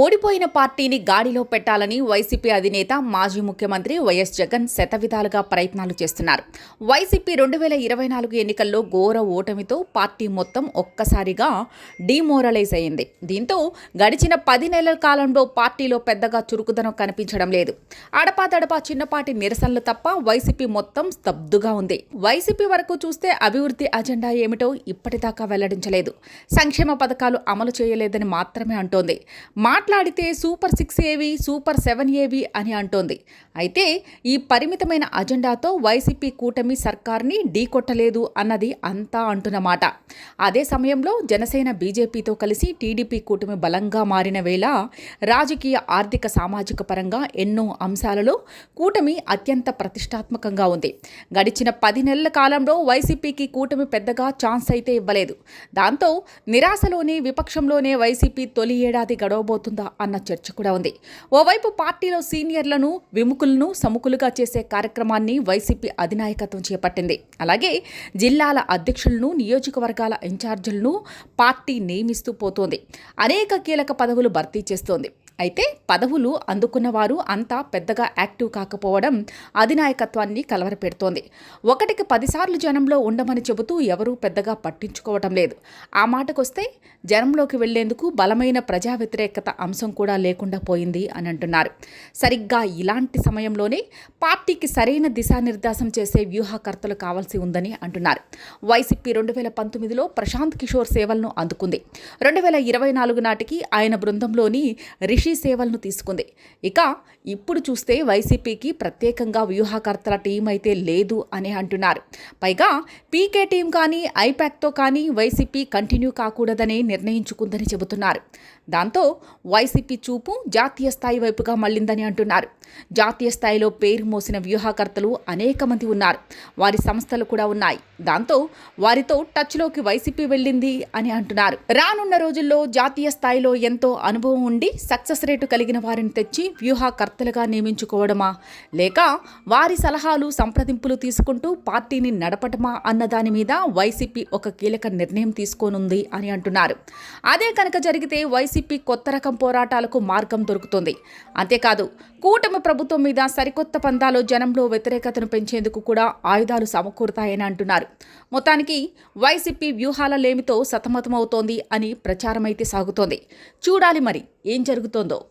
ఓడిపోయిన పార్టీని గాడిలో పెట్టాలని వైసీపీ అధినేత మాజీ ముఖ్యమంత్రి వైఎస్ జగన్ శతవిధాలుగా ప్రయత్నాలు చేస్తున్నారు. వైసీపీ రెండు వేల ఇరవై నాలుగు ఎన్నికల్లో ఘోర ఓటమితో పార్టీ మొత్తం ఒక్కసారిగా డీమోరలైజ్ అయింది. దీంతో గడిచిన పది నెలల కాలంలో పార్టీలో పెద్దగా చురుకుదనం కనిపించడం లేదు. అడపాదడపా చిన్నపాటి నిరసనలు తప్ప వైసీపీ మొత్తం స్తబ్దుగా ఉంది. వైసీపీ వరకు చూస్తే అభివృద్ధి అజెండా ఏమిటో ఇప్పటిదాకా వెల్లడించలేదు. సంక్షేమ పథకాలు అమలు చేయలేదని మాత్రమే అంటోంది. మాట్లాడితే సూపర్ సిక్స్ ఏవి సూపర్ సెవెన్ ఏవి అని అంటోంది. అయితే ఈ పరిమితమైన అజెండాతో వైసీపీ కూటమి సర్కార్ని ఢీకొట్టలేదు అన్నది అంతా అంటున్నమాట అదే సమయంలో జనసేన బీజేపీతో కలిసి టీడీపీ కూటమి బలంగా మారిన వేళ రాజకీయ ఆర్థిక సామాజిక పరంగా ఎన్నో అంశాలలో కూటమి అత్యంత ప్రతిష్టాత్మకంగా ఉంది. గడిచిన పది నెలల కాలంలో వైసీపీకి కూటమి పెద్దగా ఛాన్స్ అయితే ఇవ్వలేదు. దాంతో నిరాశలోనే విపక్షంలోనే వైసీపీ తొలి ఏడాది గడవబోతుంది. అన్న చర్చ కూడా ఉంది. ఓవైపు పార్టీలో సీనియర్లను విముఖులను సముఖులుగా చేసే కార్యక్రమాన్ని వైసీపీ అధినాయకత్వం చేపట్టింది. అలాగే జిల్లాల అధ్యక్షులను నియోజకవర్గాల ఇన్ఛార్జీలను పార్టీ నియమిస్తూ పోతోంది. అనేక కీలక పదవులు భర్తీ చేస్తోంది. అయితే పదవులు అందుకున్నవారు అంతా పెద్దగా యాక్టివ్ కాకపోవడం అధినాయకత్వాన్ని కలవరపెడుతోంది. ఒకటికి పదిసార్లు జనంలో ఉండమని చెబుతూ ఎవరూ పెద్దగా పట్టించుకోవటం లేదు. ఆ మాటకొస్తే జనంలోకి వెళ్ళేందుకు బలమైన ప్రజా వ్యతిరేకత అంశం కూడా లేకుండా పోయింది అని అంటున్నారు. సరిగ్గా ఇలాంటి సమయంలోనే పార్టీకి సరైన దిశానిర్దేశం చేసే వ్యూహకర్తలు కావాల్సి ఉందని అంటున్నారు. వైసీపీ రెండు వేల పంతొమ్మిదిలో ప్రశాంత్ కిషోర్ సేవలను అందుకుంది. రెండు వేల ఇరవై నాలుగు నాటికి ఆయన బృందంలోని రిషి సేవలను తీసుకుంది. ఇక ఇప్పుడు చూస్తే వైసీపీకి ప్రత్యేకంగా వ్యూహకర్తల టీం అయితే లేదు అని అంటున్నారు. పైగా పీకే టీం కానీ ఐపాక్తో కానీ వైసీపీ కంటిన్యూ కాకూడదని నిర్ణయించుకుందని చెబుతున్నారు. దాంతో వైసీపీ చూపు జాతీయ స్థాయి వైపుగా మళ్ళిందని అంటున్నారు. జాతీయ స్థాయిలో పేరు మోసిన వ్యూహకర్తలు అనేక మంది ఉన్నారు. వారి సంస్థలు కూడా ఉన్నాయి. దాంతో వారితో టచ్లోకి వైసీపీ వెళ్ళింది అని అంటున్నారు. రానున్న రోజుల్లో జాతీయ స్థాయిలో ఎంతో అనుభవం ఉండి సక్సెస్ రేటు కలిగిన వారిని తెచ్చి వ్యూహకర్తలుగా నియమించుకోవడమా? లేక వారి సలహాలు సంప్రదింపులు తీసుకుంటూ పార్టీని నడపటమా అన్న దాని మీద వైసీపీ ఒక కీలక నిర్ణయం తీసుకోనుంది అని అంటున్నారు. అదే కనుక జరిగితే వైసీపీ కొత్త రకం పోరాటాలకు మార్గం దొరుకుతుంది. అంతేకాదు కూటమి ప్రభుత్వం మీద సరికొత్త పందాలో జనంలో వ్యతిరేకతను పెంచేందుకు కూడా ఆయుధాలు సమకూరుతాయని అంటున్నారు. మొత్తానికి వైసీపీ వ్యూహాల లేమితో సతమతమవుతోంది అని ప్రచారమైతే సాగుతోంది. చూడాలి మరి ఏం జరుగుతోందో.